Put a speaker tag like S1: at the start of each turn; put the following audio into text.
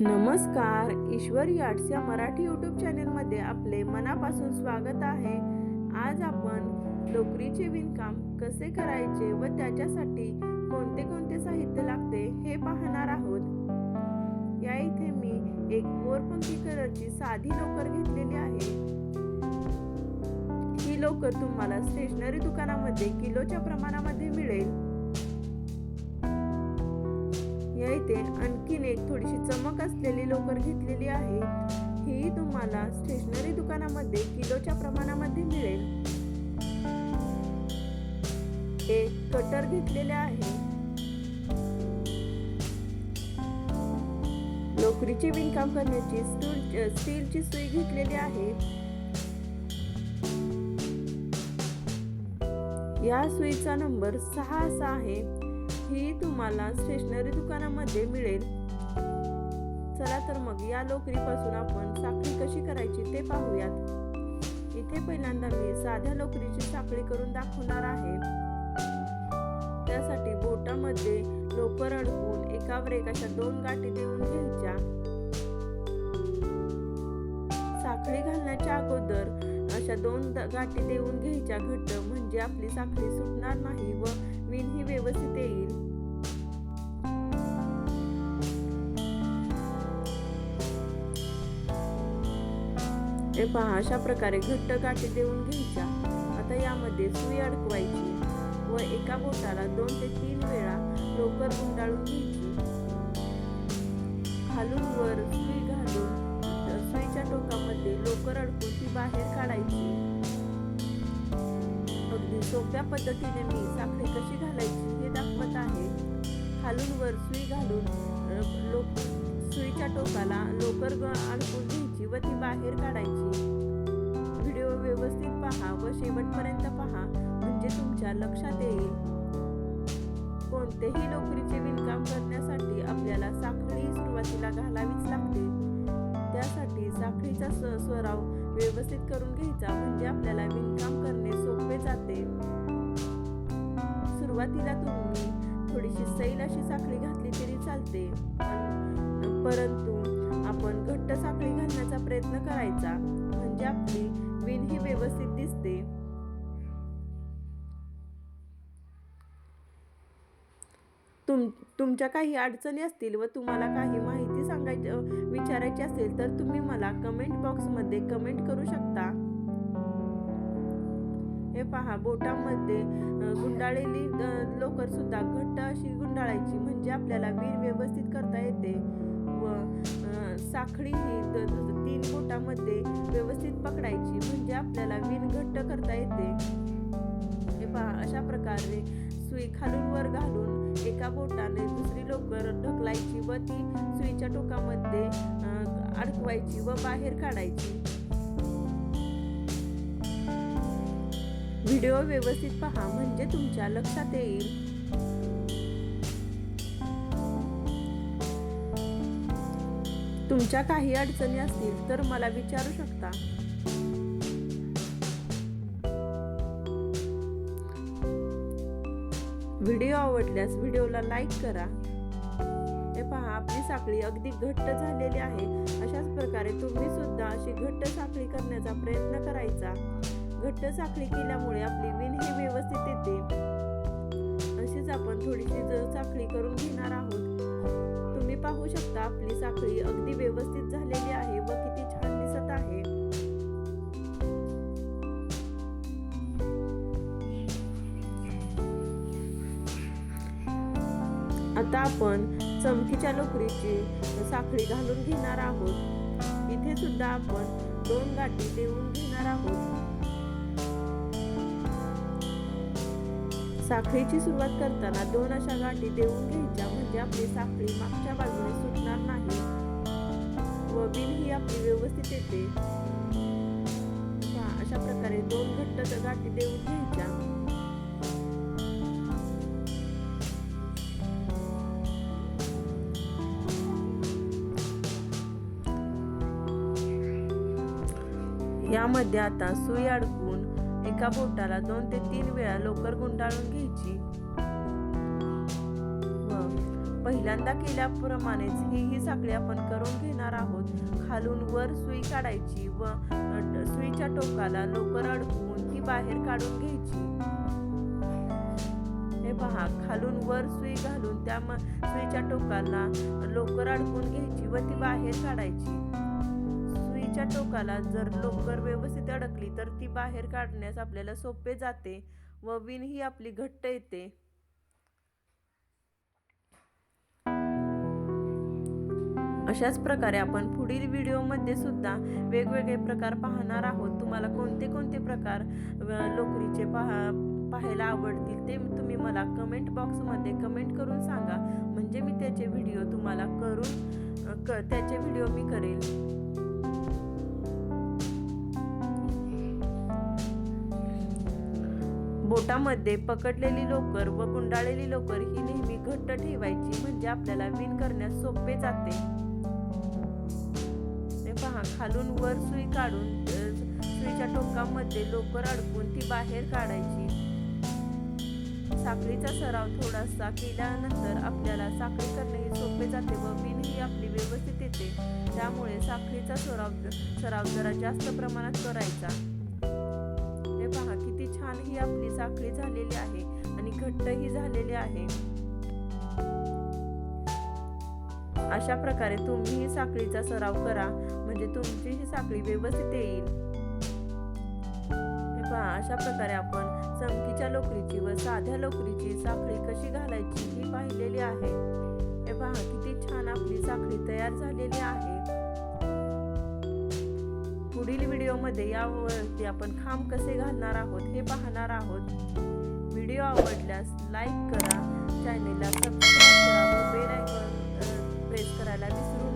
S1: नमस्कार ईश्वर यार्ड्स या मराठी यूट्यूब चॅनलमध्ये आपले मनापासून स्वागत आहे. आज आपण लोकरीचे विणकाम कसे करायचे व त्याच्यासाठी कोणते कोणते साहित्य लागते हे पाहणार आहोत. या इथे मी एक मोरपंखी कलरची साधी लोकर घेतलेली आहे. ही लोकर तुम्हाला स्टेशनरी दुकानामध्ये किलोच्या प्रमाणामध्ये मिळेल. या इथे आणखीन एक थोडीशी चमक असलेली लोकर घेतलेली आहे. ही तुम्हाला स्टेशनरी दुकानामध्ये किलोच्या प्रमाणामध्ये मिळेल. एक कटर घेतलेले आहे. लोकरीचे विणकाम करण्याची स्टूल स्टीलची सुई घेतलेली आहे. या सुईचा नंबर सहा असा आहे. ही तुम्हाला स्टेशनरी दुकानामध्ये मिळेल. चला तर मग या लोकरीपासून आपण साखळी कशी करायची ते पाहूयात. इथे पहिल्यांदा मी साध्या लोकरीची साखळी करून दाखवणार आहे. त्यासाठी बोटामध्ये लोकर अडकून एकावर एक अशा दोन गाठी देऊन घ्यायच्या. साखळी घालण्याच्या अगोदर अशा दोन द- गाठी देऊन घ्यायच्या. घट्ट म्हणजे आपली साखळी सुटणार नाही व विण ही व्यवस्थित येईल. हे पहा अशा प्रकारे घट्ट गाठी देऊन घ्यायच्या. आता यामध्ये सुई अडकवायची व एका बोटाला दोन ते तीन वेळा लोकर गुंडाळून घ्यायची. खालून वर सुई घालून सुईच्या टोकामध्ये लोकर अडकून ती बाहेर काढायची. अगदी सोप्या पद्धतीने मी साखळी कशी घालायची हे दाखवत आहे. खालून वर सुई घालून लोक लो सुईच्या टोकाला लोकर ग- अडकून घ्यायची व ती बाहेर काढायची. व्हिडिओ व्यवस्थित पहा व शेवटपर्यंत पहा म्हणजे तुमच्या लक्षात येईल. कोणतेही लोकरीचे विणकाम करण्यासाठी आपल्याला साखळी सुरुवातीला घालावीच लागते. त्यासाठी साखळीचा स- सराव व्यवस्थित करून घ्यायचा म्हणजे आपल्याला विणकाम करणे सोपे जाते. सुरुवातीला तुम्ही थोडीशी सैल अशी साखळी घातली तरी चालते. परंतु आपण घट्ट साखळी घालण्याचा प्रयत्न करायचा म्हणजे आपली विण ही व्यवस्थित दिसते. तुम तुमच्या काही अडचणी असतील व तुम्हाला काही माहिती सांगायचं विचारायचे असेल तर तुम्ही मला कमेंट बॉक्समध्ये कमेंट करू शकता. हे पहा बोटामध्ये गुंडाळलेली लोकर सुद्धा घट्ट अशी गुंडाळायची म्हणजे आपल्याला वीर व्यवस्थित करता येते. व साखळी ही तीन बोटामध्ये व्यवस्थित पकडायची म्हणजे आपल्याला वीण घट्ट करता येते. हे पहा अशा प्रकारे सुई खालून वर घालून एका बोटाने दुसरी लोकर ढकलायची व ती सुईच्या टोकामध्ये अडकवायची व बाहेर काढायची. व्हिडिओ व्यवस्थित पहा म्हणजे तुमच्या लक्षात येईल. तुमच्या काही अडचणी असतील तर मला विचारू शकता. व्हिडिओ आवडल्यास व्हिडिओला लाईक करा. हे पहा आपली साखळी अगदी घट्ट झालेली आहे. अशाच प्रकारे तुम्ही सुद्धा अशी घट्ट साखळी करण्याचा प्रयत्न करायचा. घट्ट साखळी केल्यामुळे आपली विण ही व्यवस्थित येते. अशीच आपण थोडीशी जर साखळी करून घेणार आहोत. तुम्ही पाहू शकता आपली साखळी अगदी व्यवस्थित झालेली आहे व किती आता आपण चमकीच्या लोकरीची साखळी घालून घेणार आहोत. इथे सुद्धा आपण दोन गाठी देऊन घेणार आहोत. साखळीची सुरुवात करताना दोन अशा गाठी देऊन घ्यायच्या म्हणजे आपली साखळी मागच्या बाजूने सुटणार नाही. व बिल ही आपली व्यवस्थित येते. अशा प्रकारे दोन घट्ट गाठी देऊन घ्यायच्या. यामध्ये आता सुई अडकून एका बोटाला दोन ते तीन वेळा लोकर गुंडाळून घ्यायची. पहिल्यांदा केल्याप्रमाणेच ही ही साखळी आपण करून घेणार आहोत. खालून वर सुई काढायची व सुईच्या टोकाला लोकर अडकवून ती बाहेर काढून घ्यायची. हे पहा खालून वर सुई घालून त्या सुईच्या टोकाला लोकर अडकून घ्यायची व ती बाहेर काढायची. सुईच्या टोकाला जर लोकर व्यवस्थित अडकली तर ती बाहेर काढण्यास आपल्याला सोपे जाते व विण ही आपली घट्ट येते. अशाच प्रकारे आपण पुढील व्हिडिओमध्ये सुद्धा वेगवेगळे प्रकार पाहणार आहोत. तुम्हाला कोणते कोणते प्रकार लोकरीचे पाहा पाहायला आवडतील ते तुम्ही मला कमेंट बॉक्समध्ये कमेंट करून सांगा. म्हणजे मी त्याचे व्हिडिओ तुम्हाला करून क त्याचे व्हिडिओ मी करेल. बोटामध्ये पकडलेली लोकर व गुंडाळलेली लोकर ही नेहमी घट्ट ठेवायची म्हणजे आपल्याला विण करण्यास सोपे जाते. पहा खालून वर सुई काढून सुईच्या टोकामध्ये लोकर अडकून ती बाहेर काढायची. साखळीचा सराव थोडासा केल्यानंतर आपल्याला साखळी करणे हे सोपे जाते व विण ही आपली व्यवस्थित येते. त्यामुळे साखळीचा सराव सराव जरा जास्त प्रमाणात करायचा. छान ही आपली साखळी झालेली आहे आणि घट्ट ही झालेली आहे. अशा प्रकारे तुम्ही ही साखळीचा सराव करा म्हणजे तुमची ही साखळी व्यवस्थित येईल. हे पहा अशा प्रकारे आपण चमकीच्या लोकरीची व साध्या लोकरीची साखळी कशी घालायची ही पाहिलेली आहे. हे पहा किती छान आपली साखळी तयार झालेली आहे. पुढील व्हिडिओमध्ये यावरती आपण खांब कसे घालणार आहोत हे पाहणार आहोत. व्हिडिओ आवडल्यास लाईक करा चॅनेलला सबस्क्राईब करा व बेल आयकॉन प्रेस करायला विसरू